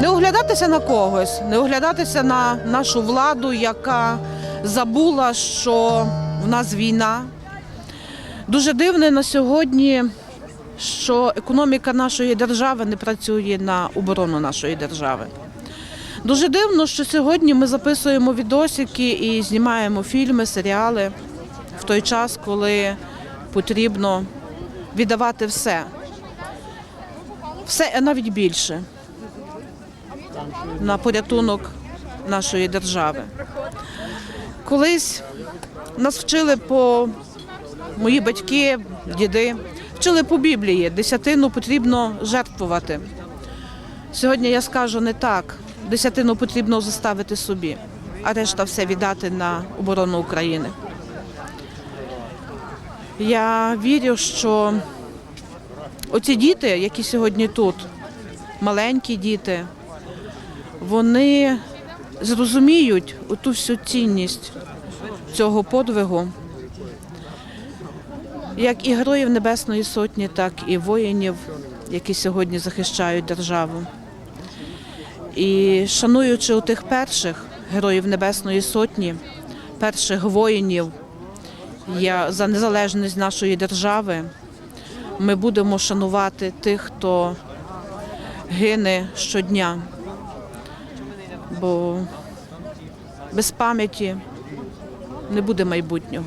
Не оглядатися на когось, не оглядатися на нашу владу, яка забула, що в нас війна. Дуже дивно на сьогодні, що економіка нашої держави не працює на оборону нашої держави. Дуже дивно, що сьогодні ми записуємо відосики і знімаємо фільми, серіали в той час, коли потрібно віддавати все. Все, навіть більше на порятунок нашої держави. Колись нас вчили по мої батьки, діди, вчили по Біблії, десятину потрібно жертвувати. Сьогодні я скажу не так. Десятину потрібно заставити собі, а решта все віддати на оборону України. Я вірю, що оці діти, які сьогодні тут, маленькі діти, вони зрозуміють ту всю цінність цього подвигу, як і героїв Небесної Сотні, так і воїнів, які сьогодні захищають державу. І шануючи у тих перших героїв Небесної Сотні, перших воїнів я- за незалежність нашої держави, ми будемо шанувати тих, хто гине щодня. Бо без пам'яті не буде майбутнього.